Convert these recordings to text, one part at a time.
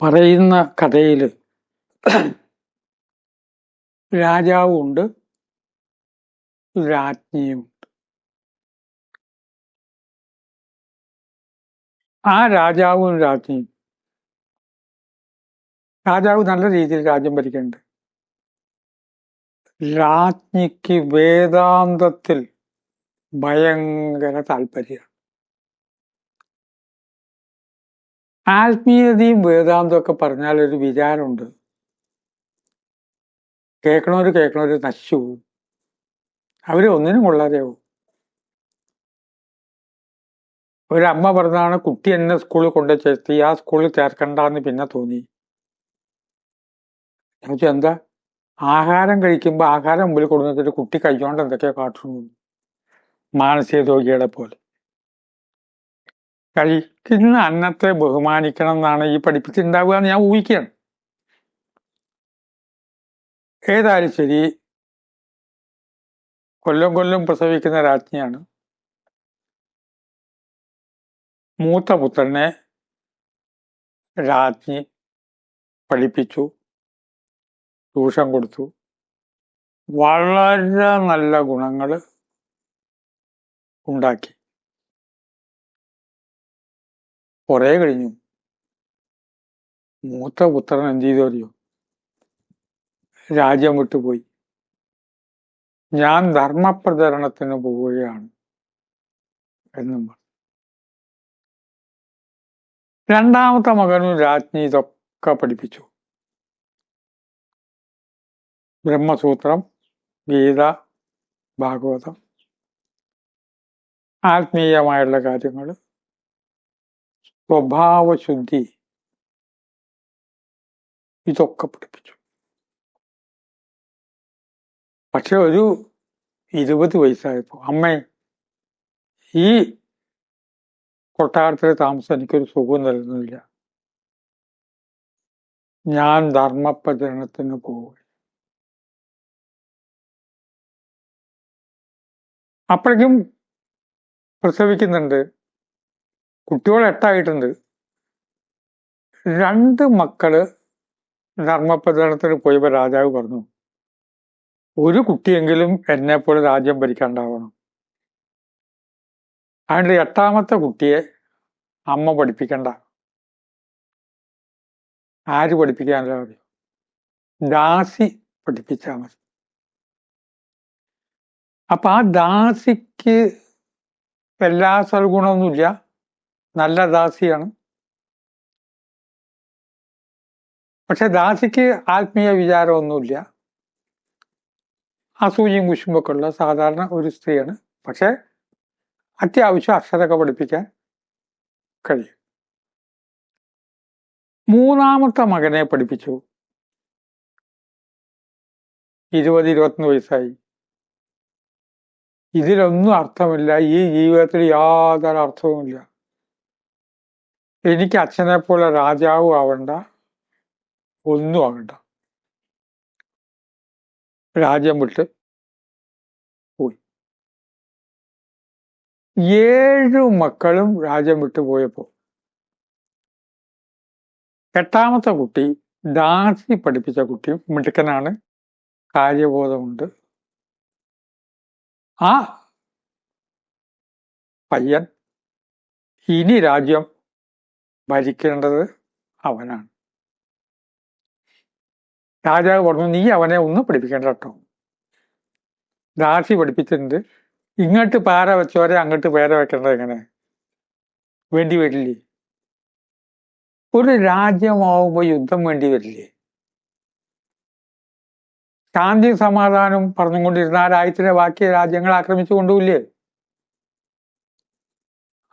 പറയുന്ന കഥയിൽ രാജാവുണ്ട് രാജ്ഞിയുമുണ്ട്. ആ രാജാവും രാജ്ഞിയും. രാജാവ് നല്ല രീതിയിൽ രാജ്യം ഭരിക്കുന്നുണ്ട്. രാജ്ഞിക്ക് വേദാന്തത്തിൽ ഭയങ്കര താല്പര്യമാണ്. ആത്മീയതയും വേദാന്തവും ഒക്കെ പറഞ്ഞാൽ ഒരു വിചാരമുണ്ട്. കേൾക്കണവർ കേൾക്കണവർ നശിച്ചു പോവും അവർ ഒന്നിനും കൊള്ളാതെയാവും ഒരമ്മ പറഞ്ഞതാണ് കുട്ടി എന്നെ സ്കൂളിൽ കൊണ്ട് ആ സ്കൂളിൽ ചേർക്കണ്ടെന്ന് പിന്നെ തോന്നി. എന്നുവെച്ചാൽ എന്താ? ആഹാരം കഴിക്കുമ്പോൾ ആഹാരം മുമ്പിൽ കൊടുത്തിട്ട് കുട്ടി കഴിച്ചോണ്ട് എന്തൊക്കെയോ കാട്ടുന്നു മാനസിക രോഗികളെ പോലെ. കഴിക്കുന്ന അന്നത്തെ ബഹുമാനിക്കണം എന്നാണ് ഈ പഠിപ്പിച്ചിട്ടുണ്ടാവുക എന്ന് ഞാൻ ഊഹിക്കുകയാണ്. ഏതായാലും ശരി കൊല്ലം കൊല്ലം പ്രസവിക്കുന്ന രാജ്ഞിയാണ് മൂത്ത പുത്രനെ രാജ്ഞി പഠിപ്പിച്ചു ട്യൂഷൻ കൊടുത്തു. വളരെ നല്ല ഗുണങ്ങൾ ഉണ്ടാക്കി. കുറെ കഴിഞ്ഞു. മൂത്ത പുത്രൻ എന്ത് ചെയ്തു അറിയോ? രാജ്യം വിട്ടുപോയി ഞാൻ ധർമ്മപ്രചരണത്തിന് പോവുകയാണ് എന്നും പറഞ്ഞു. രണ്ടാമത്തെ മകനും രാജ്ഞി ഇതൊക്കെ പഠിപ്പിച്ചു. ബ്രഹ്മസൂത്രം ഗീത ഭാഗവതം ആത്മീയമായുള്ള കാര്യങ്ങൾ. സ്വഭാവശുദ്ധി ഇതൊക്കെ പഠിപ്പിച്ചു. പക്ഷെ ഒരു ഇരുപത് വയസ്സായപ്പോ അമ്മേ ഈ കൊട്ടാരത്തിലെ താമസം എനിക്കൊരു സുഖം നൽകുന്നില്ല. ഞാൻ ധർമ്മപ്രചരണത്തിന് പോവുക അപ്പോഴേക്കും പ്രസവിക്കുന്നുണ്ട്. കുട്ടികൾ എട്ടായിട്ടുണ്ട്. രണ്ട് മക്കൾ ധർമ്മപ്രചരണത്തിന് പോയപ്പോ രാജാവ് പറഞ്ഞു ഒരു കുട്ടിയെങ്കിലും എന്നെ പോലെ രാജ്യം ഭരിക്കാണ്ടാവണം. അതിന്റെ എട്ടാമത്തെ കുട്ടിയെ അമ്മ പഠിപ്പിക്കണ്ട. ആര് പഠിപ്പിക്കാനല്ല അറിയോ? ദാസി പഠിപ്പിച്ചാൽ മതി. അപ്പൊ ആ ദാസിക്ക് എല്ലാ സൽഗുണമൊന്നുമില്ല. നല്ല ദാസിയാണ്. പക്ഷെ ദാസിക്ക് ആത്മീയ വിചാരമൊന്നുമില്ല. അസൂചിയും കുശുമ്പൊക്കെ ഉള്ള സാധാരണ ഒരു സ്ത്രീയാണ്. പക്ഷെ അത്യാവശ്യം അക്ഷരമൊക്കെ പഠിപ്പിക്കാൻ കഴിയും. മൂന്നാമത്തെ മകനെ പഠിപ്പിച്ചു. ഇരുപത് ഇരുപത്തൊന്ന് വയസ്സായി. ഇതിലൊന്നും അർത്ഥമില്ല. ഈ ജീവിതത്തിൽ യാതൊരു അർത്ഥവുമില്ല. എനിക്ക് അച്ഛനെ പോലെ രാജാവും ആവണ്ട ഒന്നും ആവണ്ട. രാജ്യം വിട്ട് പോയി. ഏഴു മക്കളും രാജ്യം വിട്ടു പോയപ്പോ എട്ടാമത്തെ കുട്ടി ദാസി പഠിപ്പിച്ച കുട്ടി മിടുക്കനാണ് കാര്യബോധമുണ്ട്. ആ പയ്യൻ ഇനി രാജ്യം ഭരിക്കേണ്ടത് അവനാണ്. രാജാവ് പറഞ്ഞു നീ അവനെ ഒന്ന് പഠിപ്പിക്കേണ്ട കേട്ടോ ദാസി പഠിപ്പിച്ചിട്ടുണ്ട് ഇങ്ങോട്ട് പാര വെച്ചവരെ അങ്ങോട്ട് പേര വെക്കേണ്ടത് എങ്ങനെ? വേണ്ടി വരില്ലേ? ഒരു രാജ്യമാവുമ്പോ യുദ്ധം വേണ്ടി വരില്ലേ? ശാന്തി സമാധാനം പറഞ്ഞുകൊണ്ടിരുന്ന ആ രാജ്യത്തിലെ ബാക്കി രാജ്യങ്ങൾ ആക്രമിച്ചു കൊണ്ടുപോയില്ലേ?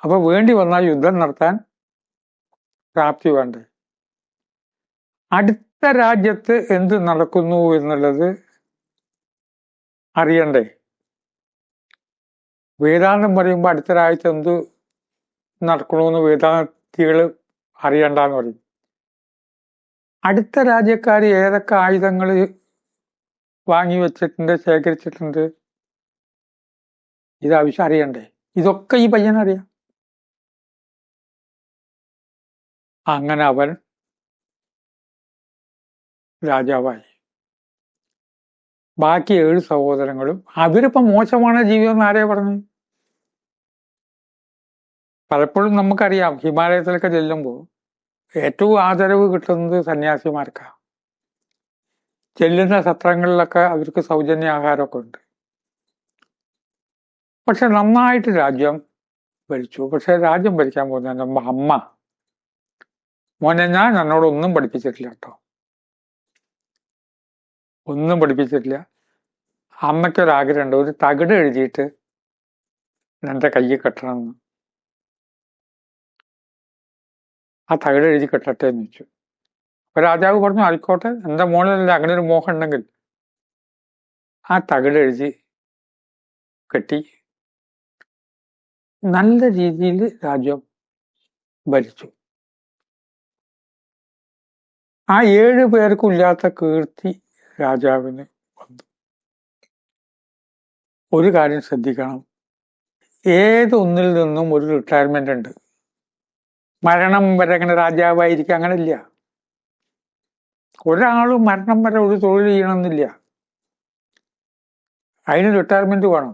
അപ്പൊ വേണ്ടി വന്നാൽ യുദ്ധം നടത്താൻ പ്രാപ്തി വേണ്ടേ? അടുത്ത രാജ്യത്ത് എന്ത് നടക്കുന്നു എന്നുള്ളത് അറിയണ്ടേ? വേദാന്തം പറയുമ്പോൾ അടുത്ത രാജ്യത്ത് എന്ത് നടക്കണമെന്ന് വേദാന്തികൾ അറിയണ്ടെന്ന് പറയും. അടുത്ത രാജ്യക്കാർ ഏതൊക്കെ ആയുധങ്ങൾ വാങ്ങി വെച്ചിട്ടുണ്ട് ശേഖരിച്ചിട്ടുണ്ട്? ഇത് അറിയണ്ടേ? ഇതൊക്കെ ഈ പയ്യനറിയാം. അങ്ങനെ അവൻ രാജാവായി. ബാക്കി ഏഴ് സഹോദരങ്ങളും അവരിപ്പോ മോശമാണ് ജീവിതം ആരെയാ പറഞ്ഞു പലപ്പോഴും നമുക്കറിയാം ഹിമാലയത്തിലൊക്കെ ചെല്ലുമ്പോൾ ഏറ്റവും ആദരവ് കിട്ടുന്നത് സന്യാസിമാർക്കാണ് ചെല്ലുന്ന സത്രങ്ങളിലൊക്കെ അവർക്ക് സൗജന്യ ആഹാരമൊക്കെ ഉണ്ട്. പക്ഷെ നന്നായിട്ട് രാജ്യം ഭരിച്ചു. പക്ഷെ രാജ്യം ഭരിക്കാൻ പോകുന്ന അമ്മ. മോനെ ഞാൻ എന്നോട് ഒന്നും പഠിപ്പിച്ചിട്ടില്ല കേട്ടോ. ഒന്നും പഠിപ്പിച്ചിട്ടില്ല. അമ്മയ്ക്കൊരാഗ്രഹമുണ്ട്. ഒരു തകിട് എഴുതിയിട്ട് എന്റെ കയ്യിൽ കെട്ടണമെന്ന്. ആ തകിട് എഴുതി കെട്ടട്ടെ എന്ന് വെച്ചു അപ്പൊ രാജാവ് പറഞ്ഞു ആയിക്കോട്ടെ. എന്റെ മോളിലല്ല അങ്ങനെ ഒരു മോഹം ഉണ്ടെങ്കിൽ. ആ തകിട് എഴുതി കെട്ടി നല്ല രീതിയിൽ രാജ്യം ഭരിച്ചു. ആ ഏഴ് പേർക്കും ഇല്ലാത്ത കീർത്തി രാജാവിന് വന്നു. ഒരു കാര്യം ശ്രദ്ധിക്കണം. ഏതൊന്നിൽ നിന്നും ഒരു റിട്ടയർമെന്റ് ഉണ്ട്? മരണം വരെ അങ്ങനെ രാജാവായിരിക്കും അങ്ങനെ ഇല്ല ഒരാളും മരണം വരെ ഒരു തൊഴിൽ ചെയ്യണമെന്നില്ല. അതിന് റിട്ടയർമെന്റ് വേണം.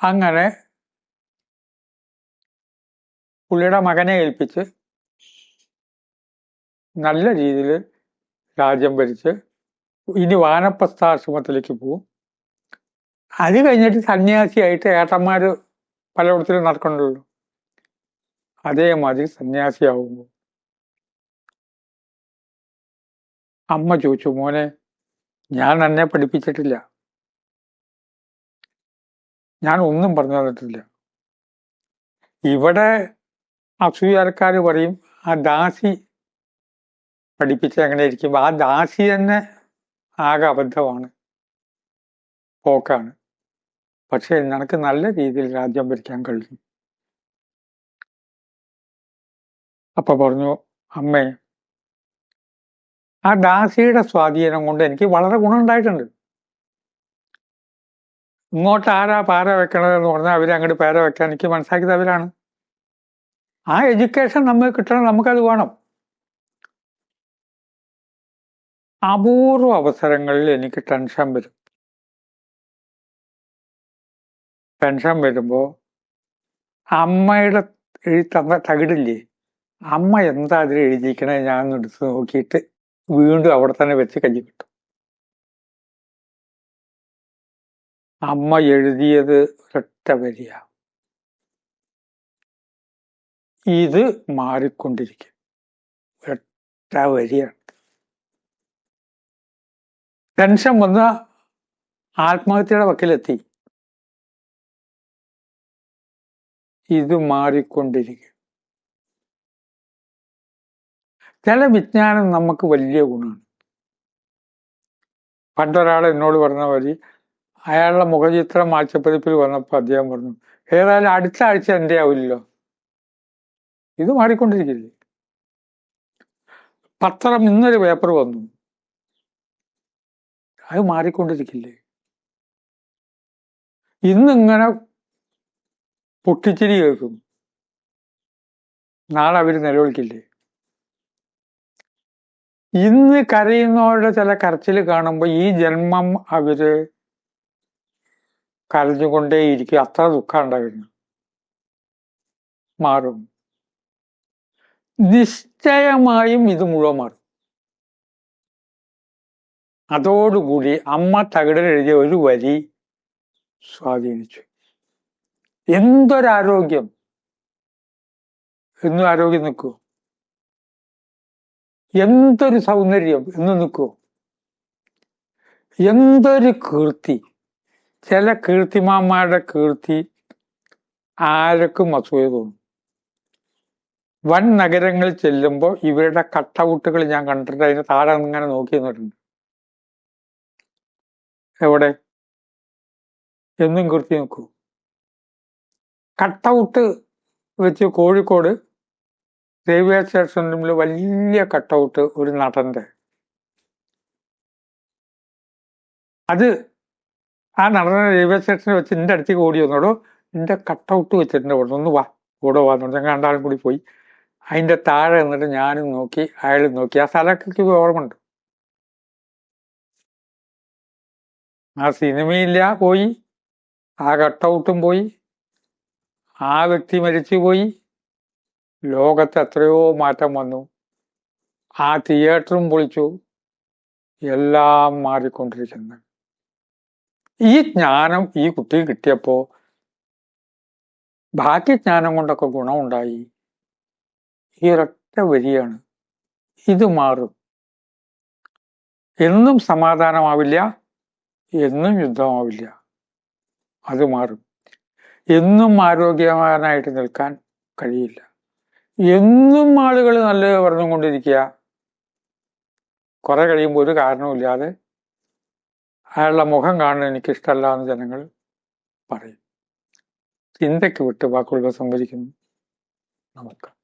അങ്ങനെ പുള്ളിയുടെ മകനെ ഏൽപ്പിച്ച് നല്ല രീതിയിൽ രാജ്യം ഭരിച്ച് ഇനി വാനപ്രസ്ഥാശ്രമത്തിലേക്ക് പോകും. അത് കഴിഞ്ഞിട്ട് സന്യാസിയായിട്ട് ഏട്ടന്മാർ പലയിടത്തിലും നടക്കണ്ടല്ലോ അതേമാതിരി സന്യാസിയാവുമ്പോൾ. അമ്മ ചോദിച്ചു മോനെ ഞാൻ എന്നെ പഠിപ്പിച്ചിട്ടില്ല. ഞാൻ ഒന്നും പറഞ്ഞു തന്നിട്ടില്ല. ഇവിടെ അസൂയാൽക്കാർ പറയും ആ ദാസി പഠിപ്പിച്ച അങ്ങനെ ഇരിക്കുമ്പോൾ ആ ദാസി തന്നെ ആകെ അബദ്ധമാണ്. പോക്കാണ്. പക്ഷെ നിനക്ക് നല്ല രീതിയിൽ രാജ്യം ഭരിക്കാൻ കഴിയും. അപ്പൊ പറഞ്ഞു അമ്മേ ആ ദാസിയുടെ സ്വാധീനം കൊണ്ട് എനിക്ക് വളരെ ഗുണമുണ്ടായിട്ടുണ്ട്. ഇങ്ങോട്ട് ആരാ പാര വെക്കണത് എന്ന് പറഞ്ഞാൽ അവരെ അങ്ങോട്ട് പേര വെക്കാൻ എനിക്ക് മനസ്സിലാക്കിയത് അവരാണ്. ആ എഡ്യൂക്കേഷൻ നമ്മൾ കിട്ടണം നമുക്കത് വേണം. അപൂർവ അവസരങ്ങളിൽ എനിക്ക് ടെൻഷൻ വരും. ടെൻഷൻ വരുമ്പോൾ അമ്മയുടെ എഴുതി തന്ന തകിടില്ലേ? അമ്മ എന്താ അതിൽ എഴുതിയിരിക്കണേ ഞാൻ എടുത്ത് നോക്കിയിട്ട് വീണ്ടും അവിടെ തന്നെ വെച്ച് കല്ലി കിട്ടും. അമ്മ എഴുതിയത് ഒരൊറ്റ വരിയ. ഇത് മാറിക്കൊണ്ടിരിക്കും. ഒരൊറ്റ വരിയാണ്. ടെൻഷൻ വന്ന ആത്മഹത്യയുടെ വക്കിലെത്തി. ഇത് മാറിക്കൊണ്ടിരിക്കും. ചില വിജ്ഞാനം നമുക്ക് വലിയ ഗുണമാണ്. പണ്ടൊരാൾ എന്നോട് പറഞ്ഞ വഴി അയാളുടെ മുഖചിത്രം ആഴ്ചപ്പതിപ്പിൽ വന്നപ്പോൾ അദ്ദേഹം പറഞ്ഞു ഏതായാലും അടുത്ത ആഴ്ച എന്റെ ആവില്ലല്ലോ. ഇത് മാറിക്കൊണ്ടിരിക്കില്ലേ? പത്രം ഇന്നൊരു പേപ്പർ വന്നു. അത് മാറിക്കൊണ്ടിരിക്കില്ലേ? ഇന്നിങ്ങനെ പൊട്ടിച്ചിരി കേൾക്കും. നാളെ അവർ നിലവിളിക്കില്ലേ? ഇന്ന് കരയുന്നവരുടെ ചില കരച്ചിൽ കാണുമ്പോൾ ഈ ജന്മം അവർ കരഞ്ഞുകൊണ്ടേയിരിക്കും. അത്ര ദുഃഖം ഉണ്ടായിരുന്നു. മാറും. നിശ്ചയമായും ഇത് മുഴുവൻ മാറും. അതോടുകൂടി അമ്മ തകിടൽ എഴുതിയ ഒരു വരി സ്വാധീനിച്ചു. എന്തൊരാരോഗ്യം? എന്നും ആരോഗ്യം നിൽക്കൂ. എന്തൊരു സൗന്ദര്യം? എന്ന് നിൽക്കൂ. എന്തൊരു കീർത്തി? ചില കീർത്തിമാന്മാരുടെ കീർത്തി ആരൊക്കും അസൂയ തോന്നും. വൻ നഗരങ്ങളിൽ ചെല്ലുമ്പോൾ ഇവരുടെ കട്ടൗട്ടുകൾ ഞാൻ കണ്ടിട്ട് അതിന് താഴെ ഇങ്ങനെ നോക്കി നിന്നിട്ടുണ്ട്. എവിടെ? എന്നും കീർത്തി നോക്കൂ. കട്ടൗട്ട് വെച്ച് കോഴിക്കോട് റെയിൽവേ സ്റ്റേഷന്റെ മുമ്പിൽ വലിയ കട്ടൗട്ട് ഒരു നടന്റെ അത് ആ നടനെ റെയിൽവേ സ്റ്റേഷനിൽ വെച്ച് എന്റെ അടുത്തേക്ക് ഓടി വന്നോടോ. എന്റെ കട്ടൗട്ട് വെച്ചിട്ടുണ്ട് അവിടെ. ഒന്ന് വാ. കൂടെ വാ എന്ന് ഞങ്ങൾ രണ്ടാളും കൂടി പോയി. അതിന്റെ താഴെ എന്നിട്ട് ഞാനും നോക്കി അയാളും നോക്കി. ആ സ്ഥലമൊക്കെ ഓർമ്മയുണ്ട്. ആ സിനിമയില്ല പോയി. ആ കട്ടൗട്ടും പോയി. ആ വ്യക്തി മരിച്ചുപോയി ലോകത്ത് എത്രയോ മാറ്റം വന്നു. ആ തിയേറ്ററും പൊളിച്ചു. എല്ലാം മാറിക്കൊണ്ടിരിക്കുന്നു. ഈ ജ്ഞാനം ഈ കുട്ടിക്ക് കിട്ടിയപ്പോ ബാക്കി ജ്ഞാനം കൊണ്ടൊക്കെ ഗുണമുണ്ടായി. ഈ ഒരൊറ്റ വരിയാണ്. ഇത് മാറും. എന്നും സമാധാനമാവില്ല. എന്നും യുദ്ധമാവില്ല അത് മാറും. എന്നും ആരോഗ്യവാനായിട്ട് നിൽക്കാൻ കഴിയില്ല. എന്നും ആളുകൾ നല്ലത് പറഞ്ഞുകൊണ്ടിരിക്കുക. കുറെ കഴിയുമ്പോൾ ഒരു കാരണവുമില്ലാതെ അയാളുടെ മുഖം കാണാൻ എനിക്കിഷ്ടമല്ല എന്ന് ജനങ്ങൾ പറയും. ചിന്തയ്ക്ക് വിട്ട് വാക്കുകൾ സംഭരിക്കുന്നു. നമുക്ക്